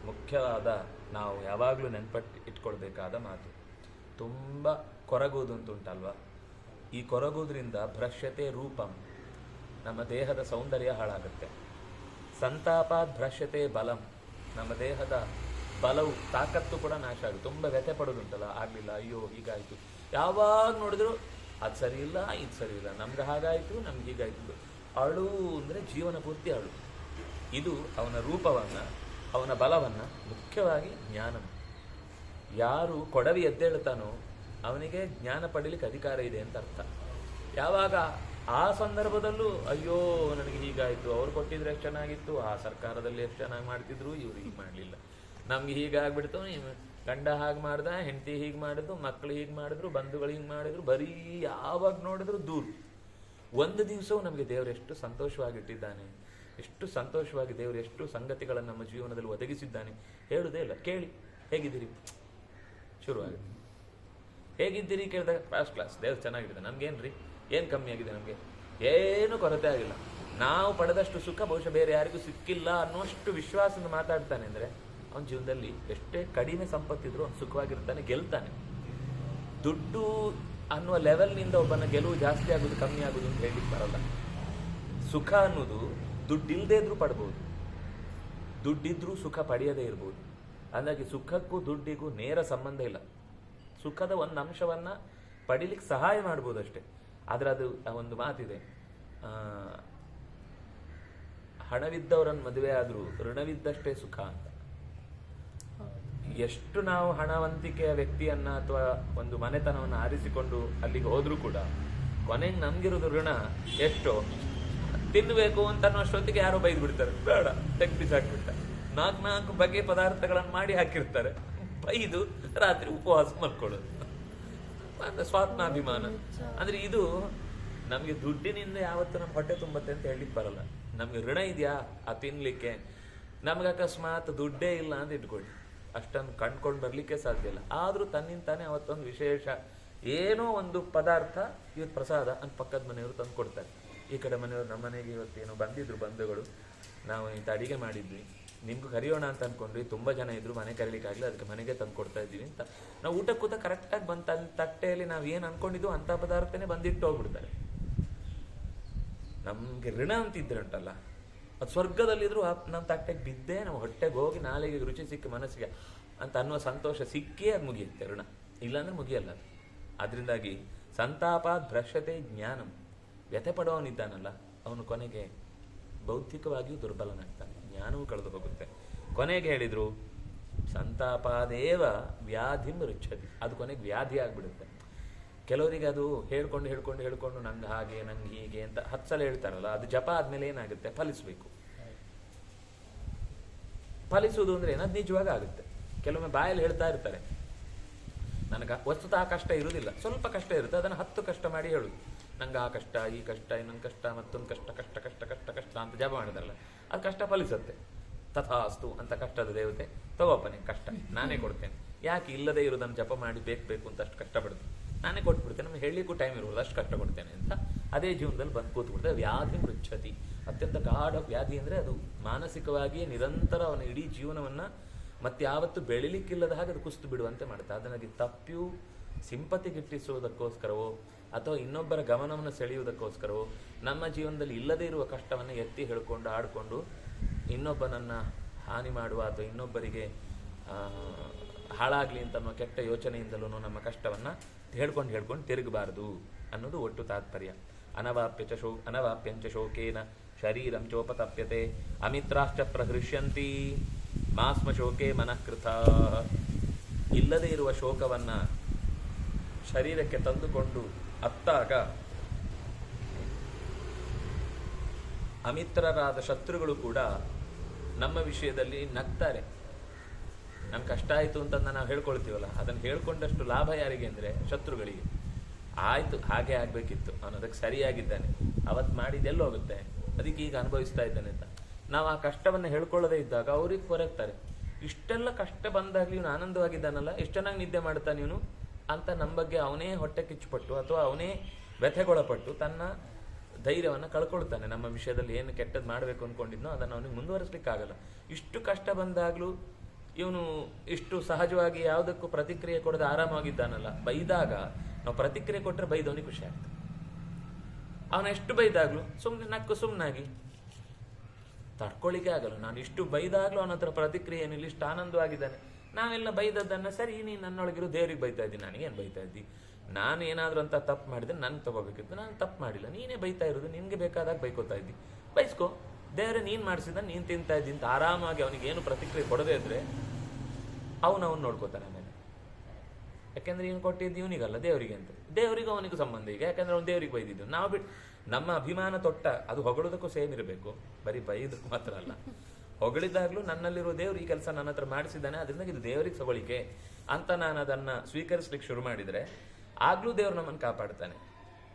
ಮುಖ್ಯವಾದ ನಾವು ಯಾವಾಗಲೂ ನೆನಪಟ್ಟು, ಇಟ್ಕೊಳ್ಬೇಕಾದ ಮಾತು. ತುಂಬ ಕೊರಗುವುದು ಉಂಟಲ್ವ ಈ ಕೊರಗುವುದರಿಂದ ಭ್ರಶ್ಯತೆ ರೂಪಂ. ನಮ್ಮ ದೇಹದ ಸೌಂದರ್ಯ ಹಾಳಾಗುತ್ತೆ. ಸಂತಾಪಾತ್ ಭ್ರಶ್ಯತೆ ಬಲಂ. ನಮ್ಮ ದೇಹದ ಬಲವು, ತಾಕತ್ತು ಕೂಡ ನಾಶ ಆಗುತ್ತೆ. ತುಂಬ ವ್ಯಥೆ ಪಡೋದುಂಟಲ್ಲ ಆಗಲಿಲ್ಲ, ಅಯ್ಯೋ, ಹೀಗಾಯಿತು. ಯಾವಾಗ ನೋಡಿದ್ರು ಅದು ಸರಿ ಇಲ್ಲ ಇದು ಸರಿ ಇಲ್ಲ ನಮ್ಗೆ ಹಾಗಾಯಿತು, ನಮ್ಗೆ ಹೀಗಾಯಿತು. ಅಳು ಅಂದರೆ ಜೀವನ ಪೂರ್ತಿ ಅಳು. ಇದು ಅವನ ರೂಪವನ್ನು ಅವನ ಬಲವನ್ನು ಮುಖ್ಯವಾಗಿ ಜ್ಞಾನ. ಯಾರು ಕೊಡವಿ ಎದ್ದೇಳ್ತಾನೋ ಅವನಿಗೆ ಜ್ಞಾನ ಪಡೀಲಿಕ್ಕೆ ಅಧಿಕಾರ ಇದೆ ಅಂತ ಅರ್ಥ. ಯಾವಾಗ ಆ ಸಂದರ್ಭದಲ್ಲೂ ಅಯ್ಯೋ ನನಗೆ ಹೀಗಾಯಿತು, ಅವ್ರು ಕೊಟ್ಟಿದ್ರೆ ಎಷ್ಟು ಚೆನ್ನಾಗಿತ್ತು, ಆ ಸರ್ಕಾರದಲ್ಲಿ ಎಷ್ಟು ಚೆನ್ನಾಗಿ ಮಾಡ್ತಿದ್ರು, ಇವ್ರು ಹೀಗೆ ಮಾಡಲಿಲ್ಲ. ನಮ್ಗೆ ಹೀಗಾಗ್ಬಿಡ್ತು ಗಂಡ ಹಾಗೆ ಮಾಡ್ದ, ಹೆಂಡತಿ ಹೀಗೆ ಮಾಡಿದ್ರು ಮಕ್ಕಳು ಹೀಗೆ ಮಾಡಿದ್ರು, ಬಂಧುಗಳು ಹೀಗೆ ಮಾಡಿದ್ರು, ಬರೀ ಯಾವಾಗ ನೋಡಿದ್ರು ದೂರು. ಒಂದು ದಿವಸವೂ ನಮಗೆ ದೇವರು ಎಷ್ಟು ಸಂತೋಷವಾಗಿಟ್ಟಿದ್ದಾನೆ. ಎಷ್ಟು ಸಂತೋಷವಾಗಿ ದೇವರು ಎಷ್ಟು ಸಂಗತಿಗಳನ್ನು ನಮ್ಮ ಜೀವನದಲ್ಲಿ ಒದಗಿಸಿದ್ದಾನೆ ಹೇಳುವುದೇ ಇಲ್ಲ. ಕೇಳಿ, ಹೇಗಿದ್ದೀರಿ? ಶುರುವಾಗುತ್ತೆ. ಹೇಗಿದ್ದೀರಿ ಕೇಳಿದಾಗ ಫಸ್ಟ್ ಕ್ಲಾಸ್ ದೇವ್ರು ಚೆನ್ನಾಗಿದೆ ನಮ್ಗೇನ್ರಿ? ಏನು ಕಮ್ಮಿ ಆಗಿದೆ ನಮಗೆ? ಏನು ಕೊರತೆ ಆಗಿಲ್ಲ. ನಾವು ಪಡೆದಷ್ಟು ಸುಖ, ಬಹುಶಃ ಬೇರೆ ಯಾರಿಗೂ ಸಿಕ್ಕಿಲ್ಲ ಅನ್ನುವಷ್ಟು ವಿಶ್ವಾಸದಿಂದ ಮಾತಾಡ್ತಾನೆ ಅಂದರೆ, ಅವನ ಜೀವನದಲ್ಲಿ ಎಷ್ಟೇ ಕಡಿಮೆ ಸಂಪತ್ತಿದ್ರು ಅವ್ನು ಸುಖವಾಗಿರ್ತಾನೆ, ಗೆಲ್ತಾನೆ. ದುಡ್ಡು ಅನ್ನುವ ಲೆವೆಲ್ನಿಂದ ಒಬ್ಬನ ಗೆಲುವು ಜಾಸ್ತಿ ಆಗೋದು, ಕಮ್ಮಿ ಆಗೋದು ಅಂತ ಹೇಳಲಿಕ್ಕೆ ಬರಲ್ಲ. ಸುಖ ಅನ್ನೋದು ದುಡ್ಡಿಲ್ಲದೆ ಇದ್ರೂ ಪಡ್ಬೋದು. ದುಡ್ಡಿದ್ರೂ ಸುಖ ಪಡೆಯದೇ ಇರ್ಬೋದು. ಹಾಗಾಗಿ ಸುಖಕ್ಕೂ ದುಡ್ಡಿಗೂ ನೇರ ಸಂಬಂಧ ಇಲ್ಲ. ಸುಖದ ಒಂದು ಅಂಶವನ್ನ ಪಡಿಲಿಕ್ಕೆ ಸಹಾಯ ಮಾಡ್ಬೋದು ಅಷ್ಟೇ. ಆದ್ರೆ ಅದು ಒಂದು ಮಾತಿದೆ ಹಣವಿದ್ದವರನ್ನು ಮದುವೆ ಆದರೂ ಋಣವಿದ್ದಷ್ಟೇ ಸುಖ ಅಂತ. ಎಷ್ಟು ನಾವು ಹಣವಂತಿಕೆಯ ವ್ಯಕ್ತಿಯನ್ನ ಅಥವಾ ಒಂದು ಮನೆತನವನ್ನು ಆರಿಸಿಕೊಂಡು ಅಲ್ಲಿಗೆ ಹೋದ್ರೂ ಕೂಡ ಕೊನೆಗೆ ನಮ್ಗಿರೋದು ಋಣ ಎಷ್ಟೋ? ತಿನ್ಬೇಕು ಅಂತ ಅನ್ನೋಷ್ಟೊತ್ತಿಗೆ ಯಾರೋ ಬೈದು ಬಿಡ್ತಾರೆ ಬೇಡ ತೆಗ್ ಬಿಸಾಕ್ಬಿಟ್ಟ ನಾಲ್ಕು ನಾಲ್ಕು ಬಗೆ ಪದಾರ್ಥಗಳನ್ನು ಮಾಡಿ ಹಾಕಿರ್ತಾರೆ. ಬೈದು ರಾತ್ರಿ ಉಪವಾಸ ಮಲ್ಕೊಳ್ಳೋದು. ಸ್ವಾತ್ಮಾಭಿಮಾನ. ಅಂದ್ರೆ ಇದು ನಮಗೆ ದುಡ್ಡಿನಿಂದ ಯಾವತ್ತು ನಮ್ಮ ಹೊಟ್ಟೆ ತುಂಬತ್ತೆ ಅಂತ ಹೇಳಲಿಕ್ಕೆ ಬರಲ್ಲ. ನಮ್ಗೆ ಋಣ ಇದೆಯಾ? ಆ ತಿನ್ಲಿಕ್ಕೆ. ನಮ್ಗೆ ಅಕಸ್ಮಾತ್ ದುಡ್ಡೇ ಇಲ್ಲ ಅಂತ ಇಟ್ಕೊಳ್ಳಿ. ಅಷ್ಟನ್ನು ಕಂಡ್ಕೊಂಡು ಬರ್ಲಿಕ್ಕೆ ಸಾಧ್ಯ ಇಲ್ಲ. ಆದ್ರೂ ತನ್ನಿಂತಾನೆ ಅವತ್ತೊಂದು ವಿಶೇಷ ಏನೋ ಒಂದು ಪದಾರ್ಥ ಇವತ್ತು ಪ್ರಸಾದ ಅಂತ ಪಕ್ಕದ ಮನೆಯವರು ತಂದು ಕೊಡ್ತಾರೆ ಈ ಕಡೆ ಮನೆಯವರು ನಮ್ಮ ಮನೆಗೆ ಇವತ್ತೇನು ಬಂದಿದ್ರು ಬಂಧುಗಳು. ನಾವು ಇಂಥ ಅಡಿಗೆ ಮಾಡಿದ್ವಿ. ನಿಮ್ಗೂ ಕರೆಯೋಣ ಅಂತ ಅನ್ಕೊಂಡ್ರಿ ತುಂಬಾ ಜನ ಇದ್ರು. ಮನೆ ಕರೀಲಿಕ್ಕಾಗಲಿ ಅದಕ್ಕೆ ಮನೆಗೆ ತಂದು ಕೊಡ್ತಾ ಇದ್ದೀವಿ ಅಂತ. ನಾವು ಊಟ ಕೂತ ಕರೆಕ್ಟಾಗಿ ಬಂತ ತಟ್ಟೆಯಲ್ಲಿ ನಾವು ಏನು ಅನ್ಕೊಂಡಿದ್ವು ಅಂಥ ಪದಾರ್ಥನೇ ಬಂದಿಟ್ಟು ಹೋಗ್ಬಿಡ್ತಾರೆ. ನಮ್ಗೆ ಋಣ ಅಂತಿದ್ರೆ ಉಂಟಲ್ಲ ಅದು ಸ್ವರ್ಗದಲ್ಲಿದ್ದರೂ ನಮ್ಮ ತಟ್ಟೆಗೆ ಬಿದ್ದೇ ನಾವು ಹೊಟ್ಟೆಗೆ ಹೋಗಿ ನಾಲಿಗೆ ರುಚಿ ಸಿಕ್ಕಿ ಮನಸ್ಸಿಗೆ ಅಂತ ಅನ್ನುವ ಸಂತೋಷ ಸಿಕ್ಕೇ ಅದು ಮುಗಿಯುತ್ತೆ ಋಣ. ಇಲ್ಲಾಂದ್ರೆ ಮುಗಿಯಲ್ಲ ಅದು. ಅದರಿಂದಾಗಿ ಸಂತಾಪ ದೃಶ್ಯತೆ ಜ್ಞಾನಂ. ವ್ಯಥೆ ಪಡೋನಿದ್ದಾನಲ್ಲ ಅವನು ಕೊನೆಗೆ ಬೌದ್ಧಿಕವಾಗಿಯೂ ದುರ್ಬಲನಾಗ್ತಾನೆ. ಜ್ಞಾನವೂ ಕಳೆದು ಹೋಗುತ್ತೆ. ಕೊನೆಗೆ ಹೇಳಿದ್ರು, ಸಂತಾಪಾದೇವ ವ್ಯಾಧಿಂ ರುಚ್ಛತಿ ಅದು ಕೊನೆಗೆ ವ್ಯಾಧಿ ಆಗಿಬಿಡುತ್ತೆ. ಕೆಲವರಿಗೆ ಅದು ಹೇಳ್ಕೊಂಡು ಹೇಳ್ಕೊಂಡು ಹೇಳ್ಕೊಂಡು ನಂಗೆ ಹಾಗೆ, ನಂಗೆ ಹೀಗೆ ಅಂತ ಹತ್ತು ಸಲ ಹೇಳ್ತಾರಲ್ಲ, ಅದು ಜಪ ಆದಮೇಲೆ ಏನಾಗುತ್ತೆ? ಫಲಿಸ್ಬೇಕು. ಫಲಿಸುವುದು ಅಂದ್ರೆ ಏನದು ನಿಜವಾಗ ಆಗುತ್ತೆ. ಕೆಲವೊಮ್ಮೆ ಬಾಯಲ್ಲಿ ಹೇಳ್ತಾ ಇರ್ತಾರೆ. ನನಗೆ ವಸ್ತುತಃ ಕಷ್ಟ ಇರುವುದಿಲ್ಲ. ಸ್ವಲ್ಪ ಕಷ್ಟ ಇರುತ್ತೆ, ಅದನ್ನು ಹತ್ತು ಕಷ್ಟ ಮಾಡಿ ಹೇಳುದು. ನಂಗೆ ಆ ಕಷ್ಟ, ಈ ಕಷ್ಟ, ಇನ್ನೊಂದು ಕಷ್ಟ, ಮತ್ತೊಂದು ಕಷ್ಟ ಕಷ್ಟ ಕಷ್ಟ ಕಷ್ಟ ಕಷ್ಟ ಅಂತ ಜಪ ಮಾಡಿದಾರಲ್ಲ, ಅದು ಕಷ್ಟ ಫಲಿಸುತ್ತೆ. ತಥಾಸ್ತು ಅಂತ ಕಷ್ಟದ ದೇವತೆ ತಗೋಪನೆ ಕಷ್ಟ. ನಾನೇ ಕೊಡ್ತೇನೆ. ಯಾಕೆ ಇಲ್ಲದೆ ಇರೋದನ್ನು ಜಪ ಮಾಡಿ ಬೇಕು ಬೇಕು ಅಂತ ಅಷ್ಟು ಕಷ್ಟಪಡ್ತೀನಿ? ನಾನೇ ಕೊಟ್ಬಿಡ್ತೇನೆ, ನಮ್ಗೆ ಹೇಳಲಿಕ್ಕೂ ಟೈಮ್ ಇರೋದು ಅಷ್ಟು ಕಷ್ಟ ಕೊಡ್ತೇನೆ ಅಂತ. ಅದೇ ಜೀವನದಲ್ಲಿ ಬಂದು ಕೂತ್ಬಿಡ್ತೇವೆ ವ್ಯಾಧಿ ಮೃಚ್ಛತಿ. ಅತ್ಯಂತ ಗಾಢ ವ್ಯಾಧಿ ಅಂದರೆ ಅದು ಮಾನಸಿಕವಾಗಿಯೇ ನಿರಂತರ ಅವನ ಇಡೀ ಜೀವನವನ್ನ ಮತ್ತೆ ಯಾವತ್ತು ಬೆಳಿಲಿಕ್ಕಿಲ್ಲದ ಹಾಗೆ ಅದು ಕುಸ್ತು ಬಿಡುವಂತೆ ಮಾಡುತ್ತೆ ಅದನ್ನಾಗಿ ತಪ್ಪಿಯೂ ಸಿಂಪತಿ ಗಿಟ್ಟಿಸುವುದಕ್ಕೋಸ್ಕರವೋ ಅಥವಾ ಇನ್ನೊಬ್ಬರ ಗಮನವನ್ನು ಸೆಳೆಯುವುದಕ್ಕೋಸ್ಕರವೋ, ನಮ್ಮ ಜೀವನದಲ್ಲಿ ಇಲ್ಲದೇ ಇರುವ ಕಷ್ಟವನ್ನು ಎತ್ತಿ ಹೇಳ್ಕೊಂಡು ಆಡಿಕೊಂಡು ಇನ್ನೊಬ್ಬನನ್ನು ಹಾನಿ ಮಾಡುವ ಅಥವಾ ಇನ್ನೊಬ್ಬರಿಗೆ ಹಾಳಾಗಲಿ ಅಂತ ಅನ್ನೋ ಕೆಟ್ಟ ಯೋಚನೆಯಿಂದಲೂ ನಮ್ಮ ಕಷ್ಟವನ್ನು ಹೇಳ್ಕೊಂಡು ಹೇಳ್ಕೊಂಡು ತಿರುಗಬಾರದು ಅನ್ನೋದು ಒಟ್ಟು ತಾತ್ಪರ್ಯ. ಅನವಾಪ್ಯ ಚ ಶೋ ಅನವಾಪ್ಯಂಚ ಶೋಕೇನ, ಶರೀರಂ ಚೋಪತಪ್ಯತೆ, ಅಮಿತ್ರಾಶ್ಚ ಪ್ರಹೃಷ್ಯಂತಿ, ಮಾಸ್ಮ ಶೋಕೆ ಮನಃಕೃತ ಇಲ್ಲದೇ ಇರುವ ಶೋಕವನ್ನು ಶರೀರಕ್ಕೆ ತಂದುಕೊಂಡು ಅತ್ತಾಗ ಅಮಿತ್ರರಾದ ಶತ್ರುಗಳು ಕೂಡ ನಮ್ಮ ವಿಷಯದಲ್ಲಿ ನಗ್ತಾರೆ. ನಮ್ಗೆ ಕಷ್ಟ ಆಯಿತು ಅಂತ ನಾವು ಹೇಳ್ಕೊಳ್ತೀವಲ್ಲ ಅದನ್ನು ಹೇಳ್ಕೊಂಡಷ್ಟು ಲಾಭ ಯಾರಿಗೆ ಅಂದರೆ ಶತ್ರುಗಳಿಗೆ. ಆಯಿತು, ಹಾಗೆ ಆಗಬೇಕಿತ್ತು. ಅದಕ್ಕೆ ಸರಿಯಾಗಿದ್ದಾನೆ. ಅವತ್ತು ಮಾಡಿದೆಲ್ಲ ಹೋಗುತ್ತೆ? ಅದಕ್ಕೆ ಈಗ ಅನುಭವಿಸ್ತಾ ಇದ್ದಾನೆ ಅಂತ. ನಾವು ಆ ಕಷ್ಟವನ್ನು ಹೇಳ್ಕೊಳ್ಳದೇ ಇದ್ದಾಗ ಅವ್ರಿಗೆ ಕೊರಗ್ತಾರೆ ಇಷ್ಟೆಲ್ಲ ಕಷ್ಟ ಬಂದಾಗಲಿ ಇವನು ಆನಂದವಾಗಿದ್ದಾನಲ್ಲ? ಎಷ್ಟು ಚೆನ್ನಾಗಿ ನಿದ್ದೆ ಮಾಡ್ತಾನೆ ಇವನು? ಅಂತ ನಮ್ಮ ಬಗ್ಗೆ ಅವನೇ ಹೊಟ್ಟೆ ಕಿಚ್ಚುಪಟ್ಟು ಅಥವಾ ಅವನೇ ವ್ಯಥೆಗೊಳಪಟ್ಟು ತನ್ನ ಧೈರ್ಯವನ್ನು ಕಳ್ಕೊಳ್ತಾನೆ. ನಮ್ಮ ವಿಷಯದಲ್ಲಿ ಏನು ಕೆಟ್ಟದ್ದು ಮಾಡಬೇಕು ಅಂದ್ಕೊಂಡಿದ್ನೋ ಅದನ್ನು ಅವನಿಗೆ ಮುಂದುವರಿಸಲಿಕ್ಕಾಗಲ್ಲ. ಇಷ್ಟು ಕಷ್ಟ ಬಂದಾಗಲೂ ಇವನು ಇಷ್ಟು ಸಹಜವಾಗಿ ಯಾವುದಕ್ಕೂ ಪ್ರತಿಕ್ರಿಯೆ ಕೊಡದೆ ಆರಾಮಾಗಿದ್ದಾನಲ್ಲ. ಬೈದಾಗ, ನಾವು ಪ್ರತಿಕ್ರಿಯೆ ಕೊಟ್ಟರೆ ಬೈದವನಿಗೆ ಖುಷಿ ಆಗ್ತದೆ. ಅವನು ಎಷ್ಟು ಬೈದಾಗ್ಲೂ ಸುಮ್ಮನೆ ನಕ್ಕು ಸುಮ್ಮನಾಗಿ ತಡ್ಕೊಳ್ಳಿಕ್ಕೆ ಆಗಲ್ಲ. ನಾನು ಇಷ್ಟು ಬೈದಾಗ್ಲೂ ಅವನ ಹತ್ರ ಪ್ರತಿಕ್ರಿಯೆ ಏನಿಲ್ಲ, ಇಷ್ಟು ಆನಂದವಾಗಿದ್ದಾನೆ. ನಾವೆಲ್ಲ ಬೈದದ್ದನ್ನು ಸರಿ ನೀನು ನನ್ನೊಳಗಿರೋ ದೇವ್ರಿಗೆ ಬೈತಾ ಇದ್ದೀನಿ, ನನಗೇನು ಬೈತಾ ಇದ್ದಿ? ನಾನು ಏನಾದರೂ ಅಂತ ತಪ್ಪು ಮಾಡಿದ್ರೆ ನಾನು ತಗೋಬೇಕಿತ್ತು, ನಾನು ತಪ್ಪು ಮಾಡಿಲ್ಲ. ನೀನೇ ಬೈತಾ ಇರೋದು, ನಿನಗೆ ಬೇಕಾದಾಗ ಬೈಕೋತಾ ಇದ್ದಿ. ಬೈಸ್ಕೋ, ದೇವ್ರೆ ನೀನು ಮಾಡಿಸಿದ ನೀನು ತಿಂತಾ ಇದ್ದಿ ಅಂತ ಆರಾಮಾಗಿ ಅವನಿಗೆ ಏನು ಪ್ರತಿಕ್ರಿಯೆ ಕೊಡದೇ ಇದ್ರೆ ಅವನು ಅವನು ನೋಡ್ಕೋತಾನೆ ಆಮೇಲೆ. ಯಾಕೆಂದ್ರೆ ಏನು ಕೊಟ್ಟಿದ್ದು ಇವನಿಗಲ್ಲ, ದೇವರಿಗೆ ಅಂತ. ದೇವರಿಗೂ ಅವನಿಗೂ ಸಂಬಂಧ ಈಗ, ಯಾಕಂದ್ರೆ ಅವ್ನು ದೇವರಿಗೆ ಬೈದಿದ್ದು. ನಾವು ಬಿಟ್ಟು ನಮ್ಮ ಅಭಿಮಾನ ತೊಟ್ಟ ಅದು ಹೊಗಳೋದಕ್ಕೂ ಸೇಮ್ ಇರಬೇಕು. ಬರೀ ಬೈದಕ್ಕೆ ಮಾತ್ರ ಅಲ್ಲ. ಹೊಗಳಿದಾಗ್ಲೂ ನನ್ನಲ್ಲಿರೋ ದೇವ್ರು ಈ ಕೆಲಸ ನನ್ನ ಹತ್ರ ಮಾಡಿಸಿದ್ದಾನೆ ಅದರಿಂದ ಇದು ದೇವರಿಗೆ ಸಗಳಿಕೆ ಅಂತ ನಾನು ಅದನ್ನ ಸ್ವೀಕರಿಸ್ಲಿಕ್ಕೆ ಶುರು ಮಾಡಿದ್ರೆ, ಆಗ್ಲೂ ದೇವ್ರು ನಮ್ಮನ್ನು ಕಾಪಾಡ್ತಾನೆ.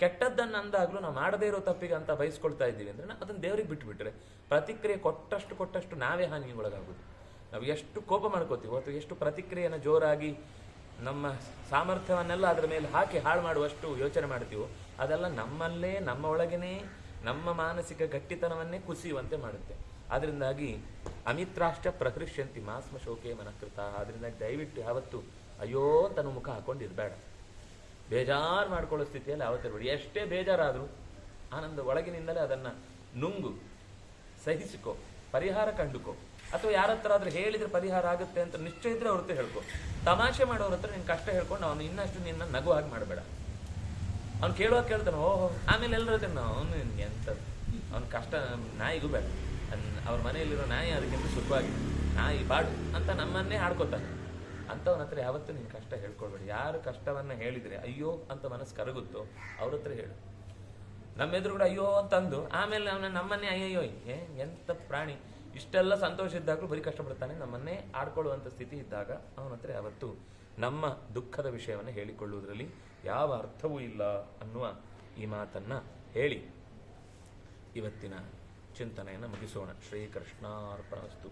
ಕೆಟ್ಟದ್ದನ್ನು ಅಂದಾಗ್ಲೂ ನಾವು ಮಾಡದೇ ಇರೋ ತಪ್ಪಿಗೆ ಅಂತ ಬಯಸ್ಕೊಳ್ತಾ ಇದ್ದೀವಿ ಅಂದ್ರೆ ನಾವು ಅದನ್ನ ದೇವರಿಗೆ ಬಿಟ್ಬಿಟ್ರೆ ಪ್ರತಿಕ್ರಿಯೆ ಕೊಟ್ಟಷ್ಟು ಕೊಟ್ಟಷ್ಟು ನಾವೇ ಹಾನಿಗೆ ಒಳಗಾಗೋದು ನಾವು ಎಷ್ಟು ಕೋಪ ಮಾಡ್ಕೋತೀವಿ ಅಥವಾ ಎಷ್ಟು ಪ್ರತಿಕ್ರಿಯೆಯನ್ನು ಜೋರಾಗಿ ನಮ್ಮ ಸಾಮರ್ಥ್ಯವನ್ನೆಲ್ಲ ಅದರ ಮೇಲೆ ಹಾಕಿ ಹಾಳು ಮಾಡುವಷ್ಟು ಯೋಚನೆ ಮಾಡ್ತೀವೋ ಅದೆಲ್ಲ ನಮ್ಮಲ್ಲೇ, ನಮ್ಮ ಒಳಗೇನೆ, ನಮ್ಮ ಮಾನಸಿಕ ಗಟ್ಟಿತನವನ್ನೇ ಕುಸಿಯುವಂತೆ ಮಾಡುತ್ತೆ. ಅದರಿಂದಾಗಿ ಅಮಿತ್ರಾಷ್ಟ ಪ್ರಕೃಷ್ಯಂತಿ ಮಾಸ್ಮ ಶೋಕೆ ಮನಕೃತ. ಅದರಿಂದ ದಯವಿಟ್ಟು ಯಾವತ್ತು ಅಯ್ಯೋ ಅಂತ ನಾವು ಮುಖ ಹಾಕೊಂಡಿರ್ಬೇಡ ಬೇಜಾರು ಮಾಡ್ಕೊಳ್ಳೋ ಸ್ಥಿತಿಯಲ್ಲಿ ಯಾವತ್ತಿರ್ಬೇಡಿ ಎಷ್ಟೇ ಬೇಜಾರಾದರೂ ಆನಂದ ಒಳಗಿನಿಂದಲೇ ಅದನ್ನು ನುಂಗು, ಸಹಿಸಿಕೋ, ಪರಿಹಾರ ಕಂಡುಕೋ. ಅಥವಾ ಯಾರ ಹತ್ರ ಆದರೂ ಹೇಳಿದ್ರೆ ಪರಿಹಾರ ಆಗುತ್ತೆ ಅಂತ ನಿಶ್ಚಯ ಇದ್ರೆ ಅವ್ರ ಹತ್ರ ಹೇಳ್ಕೊ. ತಮಾಷೆ ಮಾಡೋರ ಹತ್ರ ನಿನ್ ಕಷ್ಟ ಹೇಳ್ಕೊಂಡು ಅವನು ಇನ್ನಷ್ಟು ನಿನ್ನ ನಗು ಹಾಗೆ ಮಾಡಬೇಡ. ಅವ್ನು ಕೇಳುವಾಗ ಕೇಳ್ತಾನೆ, ಓಹೋ, ಆಮೇಲೆ ಎಲ್ಲರೂ ಹತ್ರ ಅವನು ಎಂತ ಅವ್ನ ಕಷ್ಟ, ನಾಯಿಗೂ ಬೇಡ. ಅವ್ರ ಮನೆಯಲ್ಲಿರೋ ನಾಯಿ ಅದಕ್ಕಿಂತ ಸುಖವಾಗಿ ನಾಯಿ ಬಾಡು ಅಂತ ನಮ್ಮನ್ನೇ ಹಾಡ್ಕೋತಾನೆ. ಅಂಥವ್ನ ಹತ್ರ ಯಾವತ್ತೂ ನೀನು ಕಷ್ಟ ಹೇಳ್ಕೊಳ್ಬೇಡಿ. ಯಾರು ಕಷ್ಟವನ್ನು ಹೇಳಿದರೆ, ಅಯ್ಯೋ ಅಂತ ಮನಸ್ಸು ಕರಗುತ್ತೋ, ಅವ್ರ ಹತ್ರ ಹೇಳು. ನಮ್ಮ ಕೂಡ ಅಯ್ಯೋ ಅಂತಂದು ಆಮೇಲೆ ಅವನ ನಮ್ಮನ್ನೇ ಅಯ್ಯಯ್ಯೋ ಏ ಎಂಥ ಪ್ರಾಣಿ. ಇಷ್ಟೆಲ್ಲ ಸಂತೋಷ ಇದ್ದಾಗಲೂ ಬರೀ ಕಷ್ಟಪಡ್ತಾನೆ ನಮ್ಮನ್ನೇ ಆಡ್ಕೊಳ್ಳುವಂಥ ಸ್ಥಿತಿ ಇದ್ದಾಗ ಅವನ ಹತ್ರ ಯಾವತ್ತು ನಮ್ಮ ದುಃಖದ ವಿಷಯವನ್ನು ಹೇಳಿಕೊಳ್ಳುವುದರಲ್ಲಿ ಯಾವ ಅರ್ಥವೂ ಇಲ್ಲ ಅನ್ನುವ ಈ ಮಾತನ್ನ ಹೇಳಿ. ಇವತ್ತಿನ ಚಿಂತನೆಯನ್ನು ಮುಗಿಸೋಣ. ಶ್ರೀಕೃಷ್ಣಾರ್ಪಣಸ್ತು.